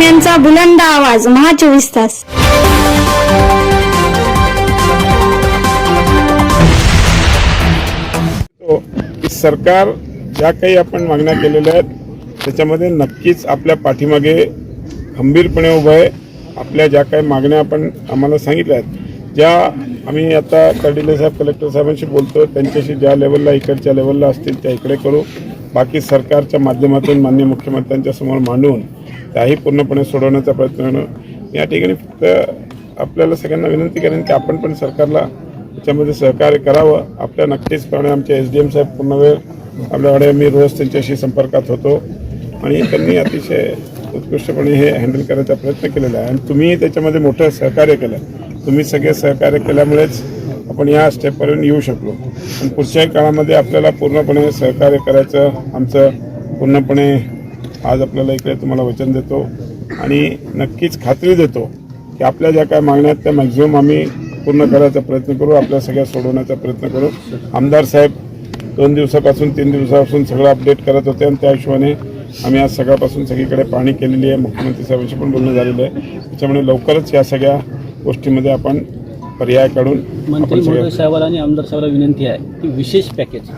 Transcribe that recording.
बातम्यांचा बुलंद आवाज महा चोवीस तास. हो, सरकार ज्या काही आपण मागण्या केलेल्या आहेत त्याच्यामध्ये नक्कीच आपल्या पाठीमागे खंबीरपणे उभं आहे. आपल्या ज्या काही मागण्या आपण आम्हाला सांगितल्या आहेत ज्या आम्ही आता कर्डिले साहेब कलेक्टर साहेबांशी बोलतो त्यांच्याशी ज्या लेवलला इकडच्या लेवलला असतील त्या इकडे करू. बाकी सरकारच्या माध्यमातून मान्य मुख्यमंत्र्यांच्या समोर मांडून त्याही पूर्णपणे सोडवण्याचा प्रयत्न या ठिकाणी फक्त आपल्याला सगळ्यांना विनंती करेन की आपण पण सरकारला त्याच्यामध्ये सहकार्य करावं. आपल्या नक्कीचप्रमाणे आमचे एस डी एम साहेब पूर्ण वेळ आपल्याकडे मी रोज त्यांच्याशी संपर्कात होतो. आणि त्यांनी अतिशय उत्कृष्टपणे हे हँडल करायचा प्रयत्न केलेला आहे. आणि तुम्ही त्याच्यामध्ये मोठं सहकार्य केलं. तुम्ही सगळे सहकार्य केल्यामुळेच आपण या स्टेपपर्यंत येऊ शकलो. पण पुढच्याही काळामध्ये आपल्याला पूर्णपणे सहकार्य करायचं आमचं पूर्णपणे आज आपल्याला इकडे तुम्हाला वचन देतो आणि नक्कीच खात्री देतो की आपल्या ज्या काय मागण्या आहेत त्या मॅक्झिमम आम्ही पूर्ण करायचा प्रयत्न करू आपल्या सगळ्या सोडवण्याचा प्रयत्न करू. आमदार साहेब दोन दिवसापासून तीन दिवसापासून सगळं अपडेट करत होते आणि त्या हिशोबाने आम्ही आज सकाळपासून सगळीकडे पाणी केलेली आहे. मुख्यमंत्री साहेबांशी पण बोलणं झालेलं आहे. त्याच्यामुळे लवकरच या सगळ्या गोष्टीमध्ये आपण पर्याय काढून मंत्री साहेबांना आणि आमदार साहेबांना विनंती आहे की विशेष पॅकेज